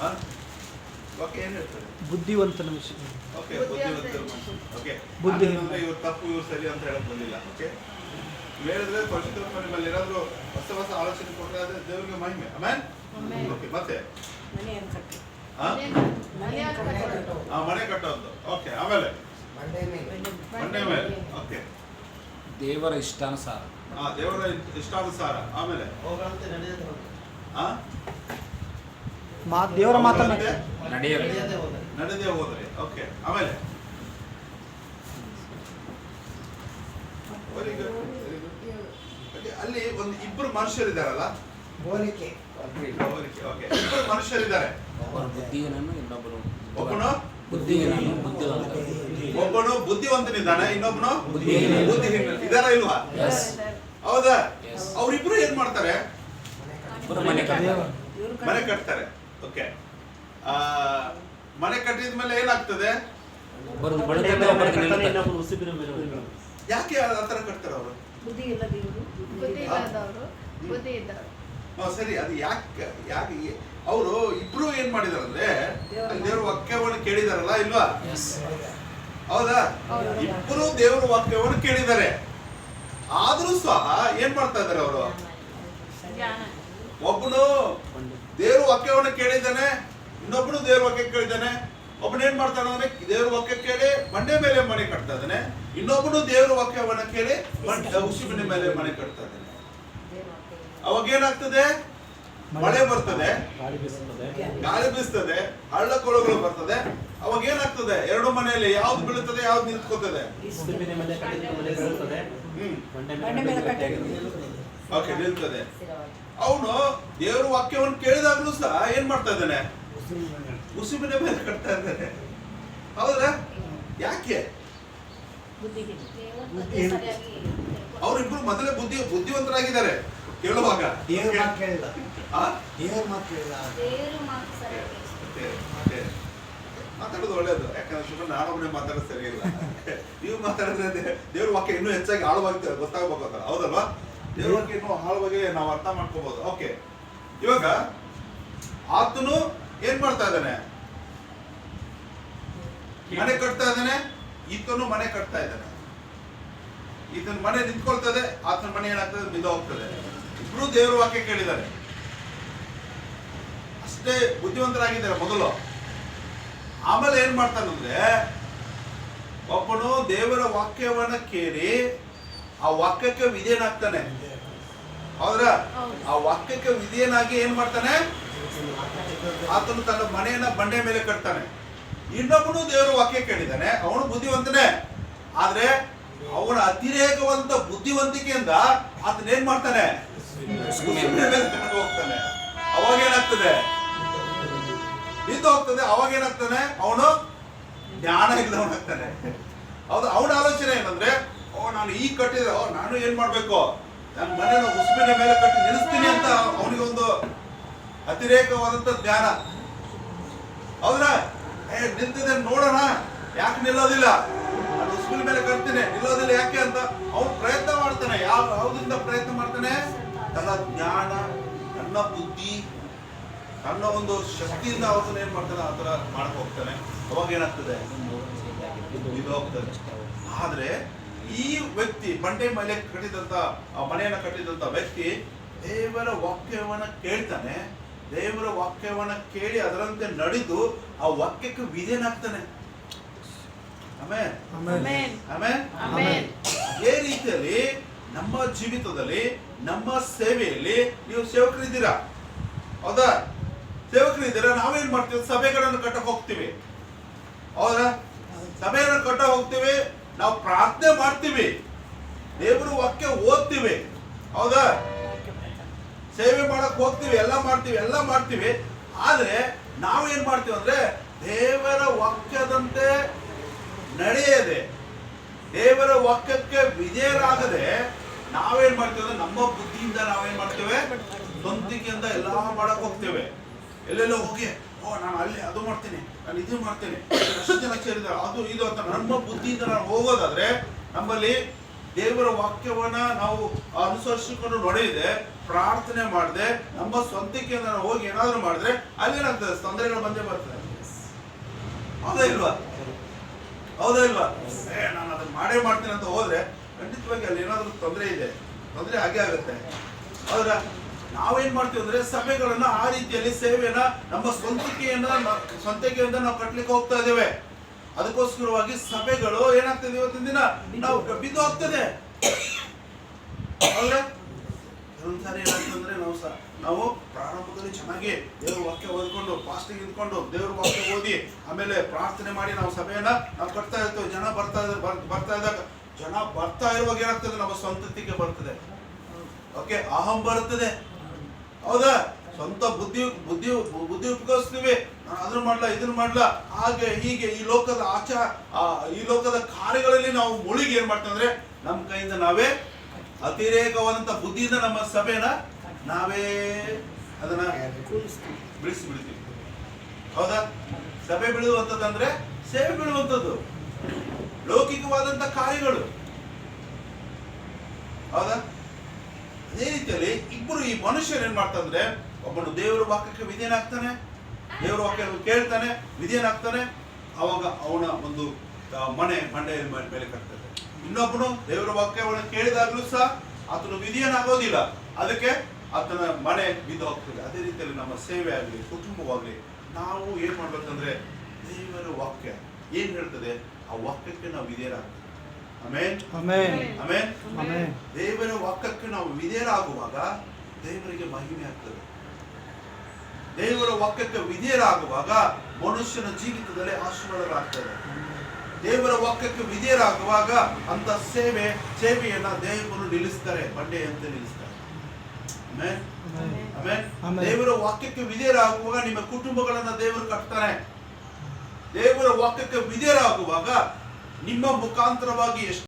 ಹಾ? ವಾಕ್ಯ ಏನ್ ಹೇಳ್ತಾರೆ ಬುದ್ಧಿವಂತನ ವಿಷಯ. ಓಕೆ ಬುದ್ಧಿವಂತ ಬುದ್ಧಿವಂತರು ಓಕೆ ಬುದ್ಧಿ. ಅಂದ್ರೆ ಇವ್ರು ತಪ್ಪು ಇವ್ರು ಸರಿ ಅಂತ ಹೇಳಕ್ ಬಂದಿಲ್ಲ. ಓಕೆ ಹೇಳಿದ್ರೆ ಪರಿಶುದ್ಧ ನಿಮ್ಮಲ್ಲಿ ಏನಾದ್ರು ಹೊಸ ಹೊಸ ಆಲೋಚನೆ ಕೊಟ್ಟರೆ ಅದೇ ದೇವರಿಗೆ ಮಹಿಮೆ. ಆಮೇಲೆ ಓಕೆ ಮತ್ತೆ? ಮನೆ ಕಟ್ಟೋದು. ಓಕೆ ಆಮೇಲೆ? ಮಂಡೆ ಮೇಲೆ. ಓಕೆ ದೇವರ ಇಷ್ಟಾನುಸಾರ. ಆ ದೇವರ ಇಷ್ಟಾನುಸಾರ. ಆಮೇಲೆ? ಹೋಗಳಂತೆ ನಡೆಯದೆ ಹೋದ ಆ? ಮಾ ದೇವರ ಮಾತನ್ನ ನಡೆದೇ ಹೋದ್ರೆ ಓಕೆ ಆಮೇಲೆ? ವೆರಿ ಗುಡ್ ವೆರಿ ಅಲ್ಲಿ ಒಂದು ಇಬ್ಬರು ಮನುಷ್ಯರಿದಾರಲ್ಲ ಹೋಲಿಕೆ. ಓಕೆ ಇಬ್ಬರು ಮನುಷ್ಯರಿದ್ದಾರೆ. ಬುದ್ಧಿಯನ್ನು ಇನ್ನೊಬ್ಬರು ಒಬ್ಬನು? ಬುದ್ಧಿಯನ್ನು ಬುದ್ಧಿವಂತ ಒಬ್ಬನು ಬುದ್ಧಿವಂತನಿದ್ದಾನೆ ಇನ್ನೊಬ್ಬನು? ಬುದ್ಧಿ ಬುದ್ಧಿಹೀನ ಇದಾರ ಇಲ್ವಾ. ಹೌದಾ? ಅವರಿಬ್ರು ಏನ್ ಮಾಡ್ತಾರೆ? ಮನೆ ಕಟ್ತಾರೆ. ಇವ್ರು ಮನೆ ಕಟ್ತಾರೆ. ಓಕೆ ಮನೆ ಕಟ್ಟಿದ ಮೇಲೆ ಏನಾಗ್ತದೆ? ಯಾಕೆ ಆತರ ತರ ಕಟ್ತಾರೆ ಅವರು? ಸರಿ. ಅದು ಯಾಕೆ ಯಾಕೆ ಅವರು ಇಬ್ರು ಏನ್ ಮಾಡಿದಾರಂದ್ರೆ ದೇವ್ರ ವಾಕ್ಯವನ್ನು ಕೇಳಿದಾರಲ್ಲ ಇಲ್ವಾ? ಹೌದಾ? ಇಬ್ರು ದೇವ್ರ ವಾಕ್ಯವನ್ನು ಕೇಳಿದ್ದಾರೆ. ಆದ್ರೂ ಸಹ ಏನ್ ಮಾಡ್ತಾ ಇದಾರೆ ಅವರು? ಒಬ್ಬನು ದೇವ್ರ ವಾಕ್ಯವನ್ನು ಕೇಳಿದ್ದಾನೆ ಇನ್ನೊಬ್ಬನು ದೇವ್ರ ವಾಕ್ಯ ಕೇಳಿದ್ದಾನೆ. ಒಬ್ಬನ ಏನ್ ಮಾಡ್ತಾನೆ ಅಂದ್ರೆ ದೇವ್ರ ವಾಕ್ಯ ಕೇಳಿ ಬಂಡೆ ಮೇಲೆ ಮನೆ ಕಟ್ತಾ ಇದ್ದಾನೆ. ಇನ್ನೊಬ್ಬನು ದೇವ್ರ ವಾಕ್ಯವನ್ನ ಕೇಳಿ ಬಂಡೆ ಉಸಿಬಿನ ಮೇಲೆ ಮನೆ ಕಟ್ತಾ ಇದ್ದಾನೆ. ಅವಾಗ ಏನಾಗ್ತದೆ? ಮಳೆ ಬರ್ತದೆ. ಗಾಳಿ ಬೀಸ್ತದೆ ಹಳ್ಳ ಕೊಳಗಳು ಬರ್ತದೆ. ಅವಾಗ ಏನಾಗ್ತದೆ? ಎರಡು ಮನೆಯಲ್ಲಿ ಯಾವ್ದು ಬೀಳುತ್ತದೆ ಯಾವ್ದು ನಿಂತ್ಕೋತದೆ ಓಕೆ ನಿಲ್ತದೆ. ಅವನು ದೇವರ ವಾಕ್ಯವನ್ನು ಕೇಳಿದಾಗಲೂ ಸಹ ಏನ್ ಮಾಡ್ತಾ ಇದ್ದಾನೆ? ಉಸುಬಿನ ಮೇಲೆ ಕಟ್ತಾ ಇದ್ದಾನೆ. ಹೌದಾ? ಯಾಕೆ? ಅವ್ರಿಬ್ರು ಮೊದಲೇ ಬುದ್ಧಿ ಬುದ್ಧಿವಂತರಾಗಿದ್ದಾರೆ. ಕೇಳುವಾಗ ದೇವ್ರ ಮಾತು ಕೇಳಿಲ್ಲ. ಆ? ದೇವ್ರ ಮಾತು ಕೇಳಿಲ್ಲ. ಮಾತಾಡೋದು ಒಳ್ಳೇದು. ಯಾಕಂದ್ರೆ ಸುಮ್ಮನೆ ನಾನೊಬ್ಬನೇ ಮಾತಾಡೋದು ಸರಿ ಇಲ್ಲ ನೀವು ಮಾತಾಡಿದ್ರೆ ದೇವ್ರ ವಾಕ್ಯ ಇನ್ನೂ ಹೆಚ್ಚಾಗಿ ಆಳವಾಗಿ ಗೊತ್ತಾಗ್ಬೇಕು ಅಂತ. ಹೌದಲ್ವಾ? ದೇವ್ರ ವಾಕ್ಯ ಇನ್ನೂ ಆಳವಾಗಿ ನಾವು ಅರ್ಥ ಮಾಡ್ಕೋಬಹುದು ಓಕೆ ಇವಾಗ ಆತನು ಏನ್ ಮಾಡ್ತಾ ಇದ್ದಾನೆ? ಮನೆ ಕಟ್ತಾ ಇದ್ದಾನೆ, ಈತನು ಮನೆ ಕಟ್ತಾ ಇದ್ದಾನೆ. ಈತನ ಮನೆ ನಿಂತ್ಕೊಳ್ತದೆ, ಆತನ ಮನೆ ಏನಾಗ್ತದೆ, ಬಿದ್ದ ಹೋಗ್ತದೆ. ಇಬ್ರು ದೇವರ ವಾಕ್ಯ ಕೇಳಿದ್ದಾರೆ. ಅಷ್ಟೇ ಬುದ್ಧಿವಂತರಾಗಿದ್ದಾರೆ ಮೊದಲು. ಆಮೇಲೆ ಏನ್ ಮಾಡ್ತಾನಂದ್ರೆ, ಒಬ್ಬನು ದೇವರ ವಾಕ್ಯವನ್ನ ಕೇಳಿ ಆ ವಾಕ್ಯಕ್ಕೆ ವಿಧೇಯನಾಗ್ತಾನೆ. ಹೌದ್ರಾ? ಹೌದು. ಆ ವಾಕ್ಯಕ್ಕೆ ವಿಧೇಯನಾಗಿ ಏನ್ ಮಾಡ್ತಾನೆ? ಆತನು ತನ್ನ ಮನೆಯನ್ನ ಬಂಡೆ ಮೇಲೆ ಕಟ್ತಾನೆ. ಇನ್ನೊಬ್ಬನು ದೇವರ ವಾಕ್ಯ ಕೇಳಿದಾನೆ ಅವನು ಬುದ್ಧಿವಂತನೇ. ಆದ್ರೆ ಅವನ ಅತಿರೇಕವಂತ ಬುದ್ಧಿವಂತಿಕೆಯಿಂದ ಆತನ ಏನ್ ಮಾಡ್ತಾನೆ? ಹೋಗ್ತಾನೆ. ಅವಾಗ ಏನಾಗ್ತದೆ? ಬಿದ್ದು ಹೋಗ್ತದೆ ಅವಾಗ ಏನಾಗ್ತಾನೆ? ಅವನು ಜ್ಞಾನ ಇಲ್ಲದವನಾಗ್ತಾನೆ. ಹೌದು ಅವನ ಆಲೋಚನೆ ಏನಂದ್ರೆ ಓ, ನಾನು ಈಗ ಕಟ್ಟಿದ್ರೆ ಓ, ನಾನು ಏನ್ ಮಾಡ್ಬೇಕು? ನನ್ನ ಮನೆನ ಉಸುಬಿನ ಮೇಲೆ ಕಟ್ಟಿ ನಿಲ್ಲಿಸ್ತೀನಿ ಅಂತ ಅವನಿಗೆ ಒಂದು ಅತಿರೇಕವಾದಂತ ಜ್ಞಾನ ಹೌದಾ? ಏ, ನಿಂತಿದೆ, ನೋಡೋಣ. ಯಾಕೆ ನಿಲ್ಲೋದಿಲ್ಲ? ನಾನು ಉಸುಬಿನ ಮೇಲೆ ಕಟ್ತೀನಿ. ನಿಲ್ಲೋದಿಲ್ಲ ಯಾಕೆ ಅಂತ ಅವನು ಪ್ರಯತ್ನ ಮಾಡ್ತಾನೆ. ಯಾವ, ಯಾವುದರಿಂದ ಪ್ರಯತ್ನ ಮಾಡ್ತಾನೆ? ತನ್ನ ಜ್ಞಾನ, ತನ್ನ ಬುದ್ಧಿ, ತನ್ನ ಒಂದು ಶಕ್ತಿಯಿಂದ ಅವನು ಏನ್ ಮಾಡ್ತಾನೆ? ಆ ಥರ ಹೋಗ್ತಾನೆ ಅವಾಗ ಏನಾಗ್ತದೆ? ಇದು ಹೋಗ್ತದೆ. ಆದ್ರೆ ಈ ವ್ಯಕ್ತಿ ಬಂಡೆ ಮೇಲೆ ಕಟ್ಟಿದಂತ ಮನೆಯನ್ನು ಮನೆಯನ್ನ ಕಟ್ಟಿದಂತ ವ್ಯಕ್ತಿ ದೇವರ ವಾಕ್ಯವನ್ನ ಕೇಳ್ತಾನೆ. ದೇವರ ವಾಕ್ಯವನ್ನ ಕೇಳಿ ಅದರಂತೆ ನಡೆದು ಆ ವಾಕ್ಯಕ್ಕೆ ವಿಧೇನಾಗ್ತಾನೆ ಅದೇ ರೀತಿಯಲ್ಲಿ ನಮ್ಮ ಜೀವಿತದಲ್ಲಿ ನಮ್ಮ ಸೇವೆಯಲ್ಲಿ ನೀವು ಸೇವಕರಿದ್ದೀರಾ? ಹೌದಾ? ಸೇವಕರಿದ್ದೀರಾ? ನಾವೇನ್ ಮಾಡ್ತೀವಿ? ಸಭೆಗಳನ್ನು ಕಟ್ಟಕ್ ಹೋಗ್ತೀವಿ. ಹೌದಾ? ಸಭೆಯನ್ನು ಕಟ್ಟ ಹೋಗ್ತೀವಿ. ನಾವು ಪ್ರಾರ್ಥನೆ ಮಾಡ್ತೀವಿ. ದೇವರ ವಾಕ್ಯ ಓದ್ತೀವಿ. ಹೌದಾ? ಸೇವೆ ಮಾಡಕ್ ಹೋಗ್ತೀವಿ, ಎಲ್ಲ ಮಾಡ್ತೀವಿ ಎಲ್ಲ ಮಾಡ್ತೀವಿ. ಆದ್ರೆ ನಾವೇನ್ ಮಾಡ್ತೀವಿ ಅಂದ್ರೆ ದೇವರ ವಾಕ್ಯದಂತೆ ನಡೆಯದೆ. ದೇವರ ವಾಕ್ಯಕ್ಕೆ ವಿಜಯರಾಗದೆ ನಾವೇನ್ ಮಾಡ್ತೀವಿ ಅಂದ್ರೆ ನಮ್ಮ ಬುದ್ಧಿಯಿಂದ ನಾವೇನ್ ಮಾಡ್ತೇವೆ? ಸ್ವಂತಿಕೆಯಿಂದ ಎಲ್ಲ ಮಾಡಕ್ ಹೋಗ್ತೇವೆ. ಎಲ್ಲೆಲ್ಲೋ ಹೋಗಿ ಓ ನಾನು ಅಲ್ಲಿ ಅದು ಮಾಡ್ತೀನಿ ನಾನು ಇದು ಮಾಡ್ತೀನಿ. ಎಷ್ಟು ಜನ ಸೇರಿದ್ದಾರೆ ಅದು ಇದು ಅಂತ ನಮ್ಮ ಬುದ್ಧಿಯಿಂದ ನಾವು ಹೋಗೋದಾದ್ರೆ ನಮ್ಮಲ್ಲಿ ದೇವರ ವಾಕ್ಯವನ್ನ ನಾವು ಅನುಸರಿಸಿಕೊಂಡು ನಡೆಯದೆ ಪ್ರಾರ್ಥನೆ ಮಾಡದೆ ನಮ್ಮ ಸ್ವಂತಕ್ಕೆ ನಾವು ಹೋಗಿ ಏನಾದ್ರು ಮಾಡಿದ್ರೆ ಅಲ್ಲೇನಾಗ್ತದೆ ತೊಂದರೆಗಳು ಬಂದೇ ಬರ್ತದೆ. ಹೌದಾ ಇಲ್ವಾ? ಹೌದಾ ಇಲ್ವಾ? ಏ ನಾನು ಅದನ್ನ ಮಾಡೇ ಮಾಡ್ತೀನಿ ಅಂತ ಹೋದ್ರೆ ಖಂಡಿತವಾಗಿ ಅಲ್ಲಿ ಏನಾದರೂ ತೊಂದರೆ ಇದೆ. ತೊಂದರೆ ಹಾಗೆ ಆಗುತ್ತೆ. ಹೌದಾ? ನಾವೇನ್ ಮಾಡ್ತೀವಿ ಅಂದ್ರೆ ಸಭೆಗಳನ್ನ ಆ ರೀತಿಯಲ್ಲಿ ಸೇವೆಯನ್ನ ನಮ್ಮ ಸ್ವಂತಿಕೆಯನ್ನ ಸ್ವಂತಿಕೆಯಿಂದ ನಾವು ಕಟ್ಲಿಕ್ಕೆ ಹೋಗ್ತಾ ಇದ್ದೇವೆ. ಅದಕ್ಕೋಸ್ಕರವಾಗಿ ಸಭೆಗಳು ಏನಾಗ್ತದೆ ಇವತ್ತಿನ ದಿನ? ನಾವು ಬಿದ್ದು ಹೋಗ್ತದೆ ಅಂದ್ರೆ ಒಂದ್ಸಾರಿ ಏನಾಗ್ತದೆ ಅಂದ್ರೆ ನಾವು ನಾವು ಪ್ರಾರಂಭದಲ್ಲಿ ಚೆನ್ನಾಗಿ ದೇವ್ರ ವಾಕ್ಯ ಓದ್ಕೊಂಡು, ಫಾಸ್ಟಿಂಗ್ ಇದ್ಕೊಂಡು ದೇವ್ರ ವಾಕ್ಯ ಓದಿ, ಆಮೇಲೆ ಪ್ರಾರ್ಥನೆ ಮಾಡಿ ನಾವು ಸಭೆಯನ್ನ ನಾವು ಕಟ್ತಾ ಇರ್ತೇವೆ. ಜನ ಬರ್ತಾ ಇದ್ದಾರೆ, ಬರ್- ಬರ್ತಾ ಇದ್ದಾಗ ಜನ ಬರ್ತಾ ಇರುವಾಗ ಏನಾಗ್ತದೆ? ನಮ್ಮ ಸ್ವಂತತಿಗೆ ಬರ್ತದೆ. ಓಕೆ, ಅಹಂ ಬರುತ್ತದೆ. ಹೌದಾ? ಸ್ವಂತ ಬುದ್ಧಿ ಬುದ್ಧಿ ಬುದ್ಧಿ ಉಪಯೋಗಿಸ್ತೀವಿ. ನಾನು ಅದನ್ನ ಮಾಡ್ಲಾ, ಇದನ್ನ ಮಾಡ್ಲಾ? ಹಾಗೆ, ಹೀಗೆ ಈ ಲೋಕದ ಆಚಾರ ಈ ಲೋಕದ ಕಾರ್ಯಗಳಲ್ಲಿ ನಾವು ಮುಳುಗಿ ಏನ್ ಮಾಡ್ತಂದ್ರೆ ನಮ್ಮ ಕೈಯಿಂದ ನಾವೇ ಅತಿರೇಕವಾದಂತ ಬುದ್ಧಿಯಿಂದ ನಮ್ಮ ಸಭೆನ ನಾವೇ ಅದನ್ನ ಬಿಡಿಸಿ ಬಿಡ್ತೀವಿ. ಹೌದಾ? ಸಭೆ ಬೀಳುವಂತದಂದ್ರೆ ಸೇವೆ ಬೀಳುವಂಥದ್ದು ಲೌಕಿಕವಾದಂತ ಕಾರ್ಯಗಳು. ಹೌದಾ? ಅದೇ ರೀತಿಯಲ್ಲಿ ಇಬ್ಬರು ಈ ಮನುಷ್ಯರು ಏನ್ ಮಾಡ್ತಂದ್ರೆ ಒಬ್ಬನು ದೇವರ ವಾಕ್ಯಕ್ಕೆ ವಿಧೇಯನಾಗ್ತಾನೆ, ದೇವರ ವಾಕ್ಯ ಕೇಳ್ತಾನೆ, ವಿಧೇಯನಾಗ್ತಾನೆ, ಅವಾಗ ಅವನ ಒಂದು ಮನೆ ಮಂಡೆ ಮೇಲೆ ಕಟ್ತದೆ ಇನ್ನೊಬ್ಬನು ದೇವರ ವಾಕ್ಯವನ್ನು ಕೇಳಿದಾಗಲೂ ಸಹ ಆತನು ವಿಧೇಯನಾಗೋದಿಲ್ಲ. ಅದಕ್ಕೆ ಆತನ ಮನೆ ಬಿದ್ದು ಹೋಗ್ತದೆ. ಅದೇ ರೀತಿಯಲ್ಲಿ ನಮ್ಮ ಸೇವೆ ಆಗಲಿ, ಕುಟುಂಬವಾಗಲಿ, ನಾವು ಏನ್ ಮಾಡ್ಬೇಕಂದ್ರೆ ದೇವರ ವಾಕ್ಯ ಏನ್ ಹೇಳ್ತದೆ? ಆ ವಾಕ್ಯಕ್ಕೆ ನಾವು ವಿಧೇಯರಾಗ್ತದೆ ಆಮೇಲೆ ಆಮೇನ್ ಆಮೇಲೆ ಆಮೇನ್ ದೇವರ ವಾಕ್ಯಕ್ಕೆ ನಾವು ವಿಧೇಯರಾಗುವಾಗ ದೇವರಿಗೆ ಮಹಿಮೆ ಆಗ್ತದೆ. ದೇವರ ವಾಕ್ಯಕ್ಕೆ ವಿಧೇಯರಾಗುವಾಗ ಮನುಷ್ಯನ ಜೀವಿತದಲ್ಲಿ ಆಶೀರ್ವಾದಗಳಾಗ್ತದೆ ದೇವರ ವಾಕ್ಯಕ್ಕೆ ವಿಧೇಯರಾಗುವಾಗ ಅಂತ ಸೇವೆ ಸೇವೆಯನ್ನ ದೇವರು ನಿಲ್ಲಿಸ್ತಾರೆ ನಿಲ್ಲಿಸ್ತಾರೆ. ಆಮೇಲೆ ಆಮೇಲೆ ಆಮೆನ್. ದೇವರ ವಾಕ್ಯಕ್ಕೆ ವಿಧೇಯರಾಗುವಾಗ ನಿಮ್ಮ ಕುಟುಂಬಗಳನ್ನ ದೇವರು ಕಟ್ತಾರೆ. ದೇವರ ವಾಕ್ಯಕ್ಕೆ ವಿಧೇಯರಾಗುವಾಗ ನಿಮ್ಮ ಮುಖಾಂತರವಾಗಿ ಎಷ್ಟು